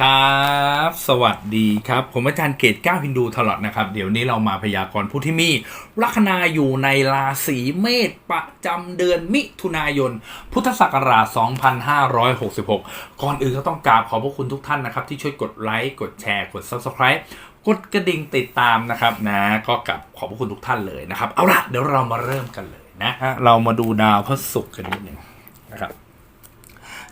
ครับ สวัสดีครับ ผมอาจารย์เกตก้าวฮินดูตลอดนะครับ เดี๋ยวนี้เรามาพยากรณ์ผู้ที่มีลัคนาอยู่ในราศีเมษประจำเดือนมิถุนายน พุทธศักราช 2566 ก่อนอื่นก็ต้องกราบขอบพระคุณทุกท่านนะครับ ที่ช่วยกดไลค์กดแชร์กด Subscribe กดกระดิ่งติดตามนะครับนะก็กับขอบพระคุณทุกท่านเลยนะครับ เอาละเดี๋ยวเรามาเริ่มกันเลยนะฮะเรามาดูดาวพระศุกร์กันนิดหนึ่งนะครับ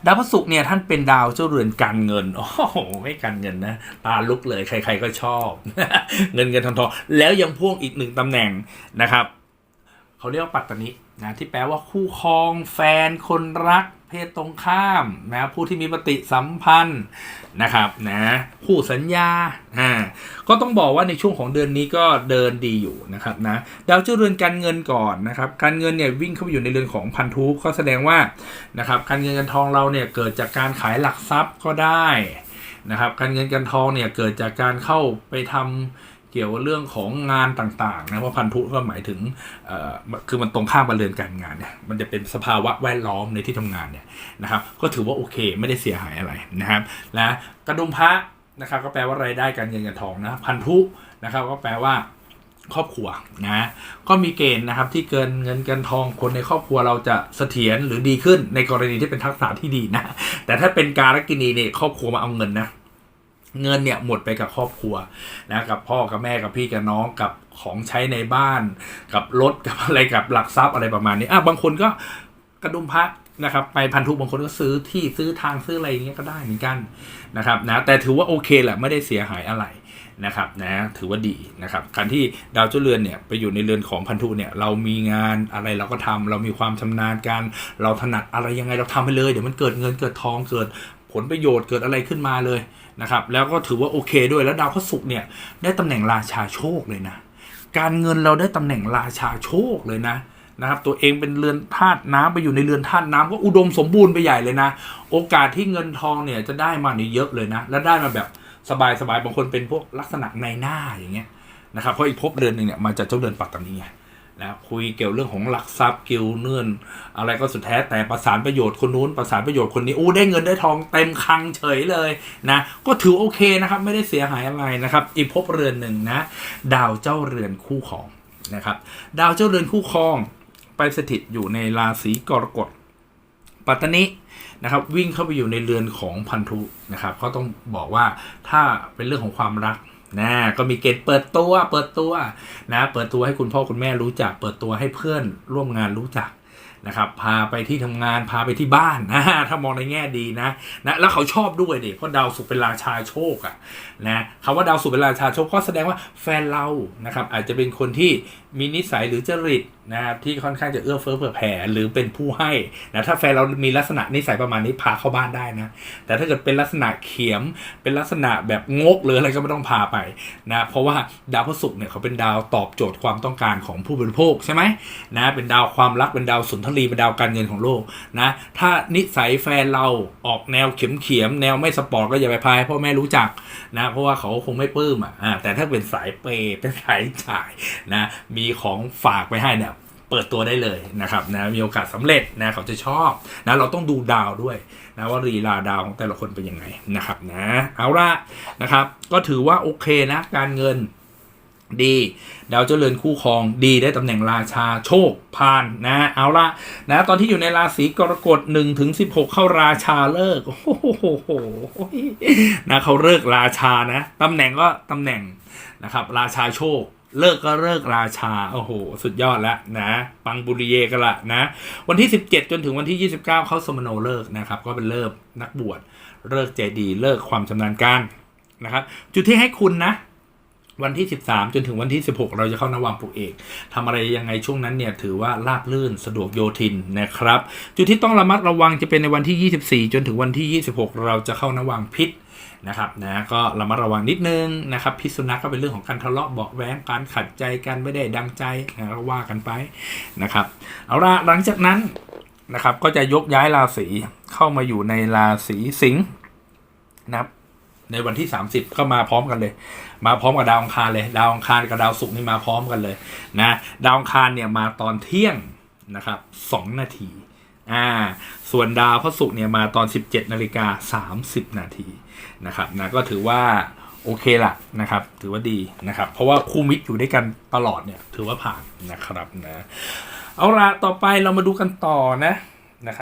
ดาวพระศุกร์เนี่ยท่านเป็นดาวเจ้าเรือนการเงิน โอ้โหไม่การเงินนะตาลุกเลยใคร ๆก็ชอบ เงินเงินทองทองแล้วยังพ่วงอีกหนึ่งตำแหน่งนะครับ เขาเรียกว่าปัตตานิ นะที่แปลว่าคู่ครอง แฟนคนรัก เพศตรงข้ามนะผู้ที่มีปฏิสัมพันธ์นะครับนะคู่สัญญาอ่าก็ต้องบอกว่าในช่วงของเดือนนี้ก็เดินดีอยู่นะครับนะดาวเจ้าเรือนการเงินก่อนนะครับการเงินเนี่ยวิ่งเข้าไปอยู่ในเรือนของพันธุก็แสดงว่านะครับการเงินการทองเราเนี่ยเกิดจากการขายหลักทรัพย์ก็ได้นะครับการเงินการทองเนี่ยเกิดจากการเข้าไปทำเกี่ยวกับเรื่องของงานต่างๆนะเพราพันธุก็หมายถึงคือมันตรงข้ามกับเรือนการงานเนี่ยมันจะเป็นสภาวะแวดล้อมในที่ทำงานเนี่ยนะครับก็ถือว่าโอเคไม่ได้เสียหายอะไรนะครับและกระดุมพระนะครับก็แปลว่ารายได้การเงินการทองนะพันธุนะครับก็แปลว่าครอบครัวนะก็มีเกณฑ์นะครับที่เกินเงินเกินทองคนในครอบครัวเราจะเสถียรหรือดีขึ้นในกรณีที่เป็นทักษะที่ดีนะแต่ถ้าเป็นการกินีเนี่ยครอบครัวมาเอาเงินนะ เงินเนี่ยหมดไปกับครอบครัวนะกับพ่อกับแม่กับพี่กับน้องกับของใช้ในบ้าน กับรถกับอะไรกับหลักทรัพย์อะไรประมาณนี้อะบางคนก็กระดุมพระนะครับไปพันธุบางคนก็ซื้อที่ซื้อทางซื้ออะไรอย่างเงี้ยก็ได้เหมือนกันนะครับนะแต่ถือว่าโอเคแหละไม่ได้เสียหายอะไรนะครับนะถือว่าดีนะครับการที่ดาวเจ้าเรือนเนี่ยไปอยู่ในเรือนของพันธุเนี่ยเรามีงานอะไรเราก็ทำเรามีความชำนาญการเราถนัดอะไรยังไงเราทำไปเลย เดี๋ยวมันเกิดเงินเกิดทองเกิด ผลประโยชน์เกิดอะไรขึ้นมาเลยนะครับ แล้วก็ถือว่าโอเคด้วยแล้วดาวพระศุกเนี่ยได้ตำแหน่งราชาโชคเลยนะ การเงินเราได้ตำแหน่งราชาโชคเลยนะนะครับตัวเองเป็นเรือนธาตุน้ำไปอยู่ในเรือนธาตุน้ำก็อุดมสมบูรณ์ไปใหญ่เลยนะ โอกาสที่เงินทองเนี่ยจะได้มาเนี่ยเยอะเลยนะ และได้มาแบบสบายสบายๆบางคนเป็นพวกลักษณะในหน้าอย่างเงี้ยนะครับเพราะอีกภพเดือนหนึ่งเนี่ยมาจากเจ้าเดือนปัตตานีไง นะคุยเกี่ยวเรื่องของหลักทรัพย์เกี่ยวเนื่อน อะไรก็สุดแท้แต่ประสานประโยชน์คนนู้นประสานประโยชน์คนนี้อู้ได้เงินได้ทองเต็มคังเฉยเลยนะก็ถือโอเคนะครับ ไม่ได้เสียหายอะไรนะครับ อีกภพเรือนหนึ่งนะ ดาวเจ้าเรือนคู่ครองนะครับ ดาวเจ้าเรือนคู่ครอง ไปสถิตอยู่ในราศีกรกฎปัตตานินะครับวิ่งเข้าไปอยู่ในเรือนของพันธุนะครับเขาต้องบอกว่าถ้าเป็นเรื่องของความรัก นะก็มีเกณฑ์เปิดตัวเปิดตัวนะเปิดตัวให้คุณพ่อคุณแม่รู้จัก เปิดตัวให้เพื่อนร่วมงานรู้จัก นะครับพาไปที่ทำงานพาไปที่บ้านนะถ้ามองในแง่ดีนะนะแล้วเขาชอบด้วยดิเพราะดาวศุกเป็นราชาโชคอะนะคำว่าดาวศุกเป็นราชาโชคก็แสดงว่าแฟนเรานะครับอาจจะเป็นคนที่มีนิสัยหรือจริตนะครับที่ค่อนข้างจะเอื้อเฟื้อเผื่อแผ่หรือเป็นผู้ให้นะถ้าแฟนเรามีลักษณะนิสัยประมาณนี้พาเข้าบ้านได้นะ แต่ถ้าเกิดเป็นลักษณะเขียม เป็นลักษณะแบบงกหรืออะไรก็ไม่ต้องพาไปนะเพราะว่าดาวพฤหัสเนี่ยเขาเป็นดาวตอบโจทย์ความต้องการของผู้บริโภคใช่ไหมนะเป็นดาวความรักเป็นดาวสุนทรเป็นดาวการเงินของโลกนะ ถ้านิสัยแฟนเราออกแนวเขียมเขียมๆแนวไม่สปอร์ตก็อย่าไปพายพ่อแม่รู้จักนะ เพราะว่าเขาคงไม่ปลื้มอะแต่ถ้าเป็นสายเปย์เป็นสายจ่ายนะ มีของฝากไปให้เนี่ยเปิดตัวได้เลยนะครับนะมีโอกาสสำเร็จนะเขาจะชอบนะเราต้องดูดาวด้วยนะว่ารีลาดาวของแต่ละคนเป็นยังไงนะครับนะเอาละนะครับ ก็ถือว่าโอเคนะการเงิน ดีดาวเจริญคู่ครองดีได้ตำแหน่งราชาโชคพานนะเอาละนะตอนที่อยู่ในราศีกรกฎ1ถึง16 เข้าราชาเลิกโอ้โหนะเขาเลิกราชานะตำแหน่งก็ตำแหน่งนะครับราชาโชคเลิกก็เลิกราชา โอ้โห สุดยอดแล้วนะ ปังบุริเยกันละนะ วันที่ 17 จนถึงวันที่ 29 เข้าสมโนเลิกนะครับ ก็เป็นเลิกนักบวช เลิกใจดี เลิกความชำนาญการนะครับ จุดที่ให้คุณนะ วันที่ 13 จนถึงวันที่ 16 เราจะเข้านวังปุกเอกทำอะไรยังไงช่วงนั้นเนี่ยถือว่าราบลื่นสะดวกโยทินนะครับ จุดที่ต้องระมัดระวังจะเป็นในวันที่ 24 จนถึงวันที่ 26 เราจะเข้านวังพิษนะครับนะก็ระมัดระวังนิดนึงนะครับพิษสุนัขก็เป็นเรื่องของการทะเลาะเบาะแว้งการขัดใจกันไม่ได้ดังใจนะก็ว่ากันไปนะครับเอาละหลังจากนั้นนะครับก็จะยกย้ายราศีเข้ามาอยู่ในราศีสิงห์นะครับ ในวันที่ 30 ก็มาพร้อมกันเลย มาพร้อมกับดาวอังคารเลย ดาวอังคารกับดาวศุกร์นี่มาพร้อมกันเลยนะดาวอังคารเนี่ยมาตอนเที่ยงนะครับสองนาทีอ่าส่วนดาวพระศุกร์เนี่ยมาตอน 17นาฬิกา30 นาทีนะครับนะก็ถือว่าโอเคละนะครับ ถือว่าดีนะครับ เพราะว่าคู่มิตรอยู่ด้วยกันตลอดเนี่ยถือว่าผ่านนะครับนะเอาละต่อไปเรามาดูกันต่อนะ